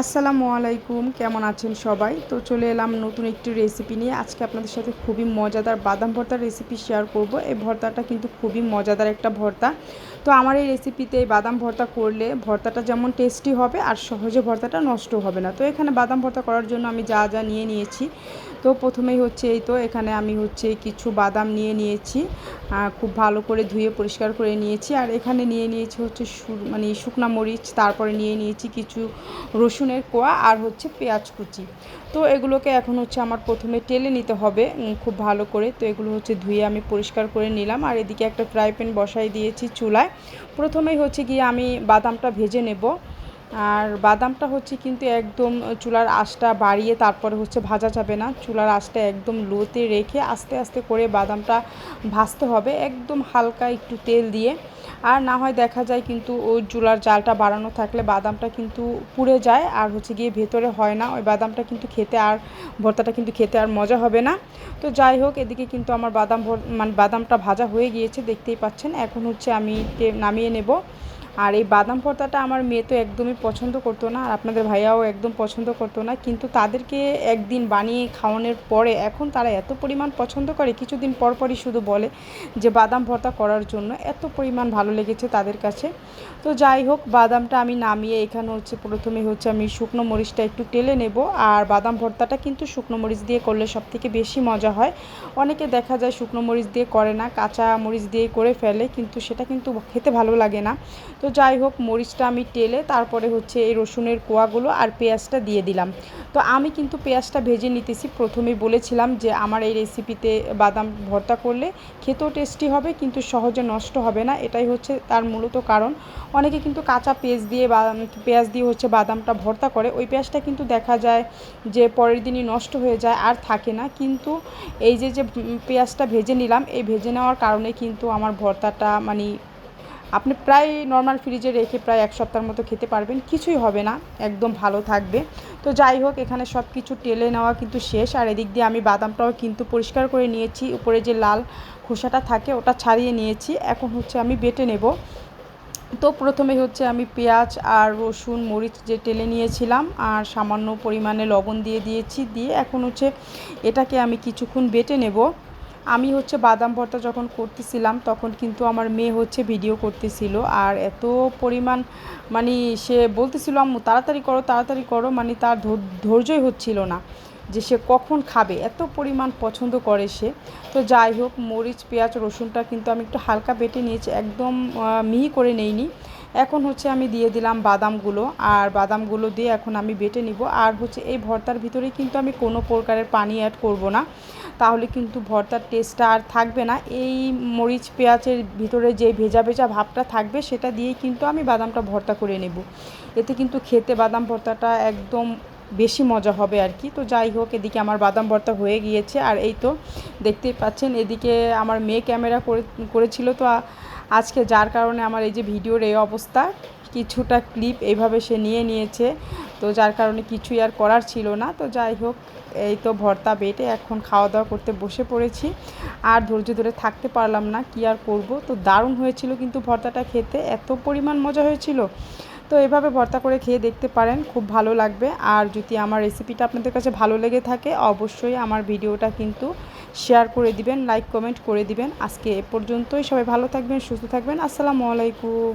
আসসালামু আলাইকুম, কেমন আছেন সবাই? তো চলে এলাম নতুন একটি রেসিপি নিয়ে। আজকে আপনাদের সাথে খুবই মজাদার বাদাম ভর্তার রেসিপি শেয়ার করব। এই ভর্তাটা কিন্তু খুবই মজাদার একটা ভর্তা। তো আমার এই রেসিপিতে এই বাদাম ভর্তা করলে ভর্তাটা যেমন টেস্টি হবে আর সহজে ভর্তাটা নষ্ট হবে না। তো এখানে বাদাম ভর্তা করার জন্য আমি যা যা নিয়ে নিয়েছি, তো প্রথমেই হচ্ছে এই তো, এখানে আমি হচ্ছে কিছু বাদাম নিয়ে নিয়েছি খুব ভালো করে ধুয়ে পরিষ্কার করে নিয়েছি। আর এখানে নিয়ে নিয়েছি হচ্ছে মানে শুকনা মরিচ, তারপরে নিয়ে নিয়েছি কিছু রসুনের কোয়া আর হচ্ছে পেঁয়াজ কুচি। তো এগুলোকে এখন হচ্ছে আমার প্রথমে টেলে নিতে হবে খুব ভালো করে। তো এগুলো হচ্ছে ধুয়ে আমি পরিষ্কার করে নিলাম। আর এদিকে একটা ফ্রাই প্যান বসাই দিয়েছি চুলায়। প্রথমেই হচ্ছে গিয়ে আমি বাদামটা ভেজে নেব। আর বাদামটা হচ্ছে কিন্তু একদম চুলার আঁচটা বাড়িয়ে তারপরে হচ্ছে ভাজা যাবে না। চুলার আঁচটা একদম লোতে রেখে আস্তে আস্তে করে বাদামটা ভাজতে হবে একদম হালকা একটু তেল দিয়ে। আর না হয় দেখা যায় কিন্তু ওই চুলার জালটা বাড়ানো থাকলে বাদামটা কিন্তু পুড়ে যায় আর হচ্ছে গিয়ে ভেতরে হয় না। ওই বাদামটা কিন্তু খেতে আর ভর্তাটা কিন্তু খেতে আর মজা হবে না। তো যাই হোক, এদিকে কিন্তু আমার বাদাম মানে বাদামটা ভাজা হয়ে গিয়েছে, দেখতেই পাচ্ছেন। এখন হচ্ছে আমি নামিয়ে নেব। আর এই বাদাম ভর্তাটা আমার মেয়ে তো একদমই পছন্দ করতো না, আর আপনাদের ভাইয়াও একদম পছন্দ করতো না, কিন্তু তাদেরকে একদিন বানিয়ে খাওয়ানোর পরে এখন তারা এত পরিমাণ পছন্দ করে, কিছুদিন পরপরই শুধু বলে যে বাদাম ভর্তা করার জন্য এত পরিমাণ ভালো লেগেছে তাদের কাছে। তো যাই হোক, বাদামটা আমি নামিয়ে এখানে হচ্ছে প্রথমে হচ্ছে আমি শুকনো মরিচটা একটু টেলে নেব, আর বাদাম ভর্তাটা কিন্তু শুকনো মরিচ দিয়ে করলে সব থেকে বেশি মজা হয়। অনেকে দেখা যায় শুকনো মরিচ দিয়ে করে না, কাঁচা মরিচ দিয়ে করে ফেলে, কিন্তু সেটা কিন্তু খেতে ভালো লাগে না। তো যাই হোক, মরিচটা আমি টেলে তারপরে হচ্ছে এই রসুনের কোয়াগুলো আর পেঁয়াজটা দিয়ে দিলাম। তো আমি কিন্তু পেঁয়াজটা ভেজে নিতেছি। প্রথমেই বলেছিলাম যে আমার এই রেসিপিতে বাদাম ভর্তা করলে খেতেও টেস্টি হবে, কিন্তু সহজে নষ্ট হবে না। এটাই হচ্ছে তার মূলত কারণ। অনেকে কিন্তু কাঁচা পেঁয়াজ দিয়ে বা পেঁয়াজ দিয়ে হচ্ছে বাদামটা ভর্তা করে। ওই পেঁয়াজটা কিন্তু দেখা যায় যে পরের দিনই নষ্ট হয়ে যায়, আর থাকে না। কিন্তু এই যে যে পেঁয়াজটা ভেজে নিলাম, এই ভেজে নেওয়ার কারণে কিন্তু আমার ভর্তাটা মানে আপনি প্রায় নর্মাল ফ্রিজে রেখে প্রায় এক সপ্তাহের মতো খেতে পারবেন, কিছুই হবে না, একদম ভালো থাকবে। তো যাই হোক, এখানে সব কিছু টেলে নেওয়া কিন্তু শেষ। আর এদিক দিয়ে আমি বাদামটাও কিন্তু পরিষ্কার করে নিয়েছি। উপরে যে লাল খোসাটা থাকে, ওটা ছাড়িয়ে নিয়েছি। এখন হচ্ছে আমি বেটে নেব। তো প্রথমে হচ্ছে আমি পেঁয়াজ আর রসুন, মরিচ যে টেলে নিয়েছিলাম, আর সামান্য পরিমাণে লবণ দিয়ে দিয়েছি। দিয়ে এখন হচ্ছে এটাকে আমি কিছুক্ষণ বেটে নেব। আমি হচ্ছে বাদাম ভর্তা যখন করতেছিলাম, তখন কিন্তু আমার মেয়ে হচ্ছে ভিডিও করতেছিল। আর এত পরিমাণ মানে সে বলতেছিল, আম্মু, তাড়াতাড়ি করো তাড়াতাড়ি করো। মানে তার ধৈর্যই হচ্ছিল না। যে সে কখন খাবে, এত পরিমাণ পছন্দ করে সে। তো যাই হোক, মরিচ, পেঁয়াজ, রসুনটা কিন্তু আমি একটু হালকা বেটে নিয়েছি, একদম মিহি করে নেইনি। এখন হচ্ছে আমি দিয়ে দিলাম বাদামগুলো, আর বাদামগুলো দিয়ে এখন আমি বেটে নিব। আর হচ্ছে এই ভর্তার ভিতরে কিন্তু আমি কোনো প্রকারের পানি অ্যাড করব না। তাহলে কিন্তু ভর্তার টেস্টটা আর থাকবে না। এই মরিচ, পেঁয়াজের ভিতরে যে ভেজা ভেজা ভাবটা থাকবে, সেটা দিয়েই কিন্তু আমি বাদামটা ভর্তা করে নেব। এতে কিন্তু খেতে বাদাম ভর্তাটা একদম বেশি মজা হবে আর কি। তো যাই হোক, এদিকে আমার বাদাম ভর্তা হয়ে গিয়েছে। আর এই তো দেখতেই পাচ্ছেন, এদিকে আমার মেয়ে ক্যামেরা করে, করেছিল। তো আজকে যার কারণে আমার এই যে ভিডিওর এই অবস্থা, কিছুটা ক্লিপ এইভাবে সে নিয়ে নিয়েছে। তো যার কারণে কিছুই আর করার ছিল না। তো যাই হোক, এই তো ভর্তা বেটে এখন খাওয়া দাওয়া করতে বসে পড়েছি। আর ধৈর্য ধরে থাকতে পারলাম না, কি আর করব? তো দারুণ হয়েছিল কিন্তু ভর্তাটা খেতে। এত পরিমাণ মজা হয়েছিল। তো এভাবে ভর্তা করে খেয়ে দেখতে পারেন, খুব ভালো লাগবে। আর যদি আমার রেসিপিটা আপনাদের কাছে ভালো লেগে থাকে, অবশ্যই আমার ভিডিওটা কিন্তু শেয়ার করে দিবেন লাইক কমেন্ট করে দিবেন। আজকে এ পর্যন্তই, সবাই ভালো থাকবেন, সুস্থ থাকবেন। আসসালামু আলাইকুম।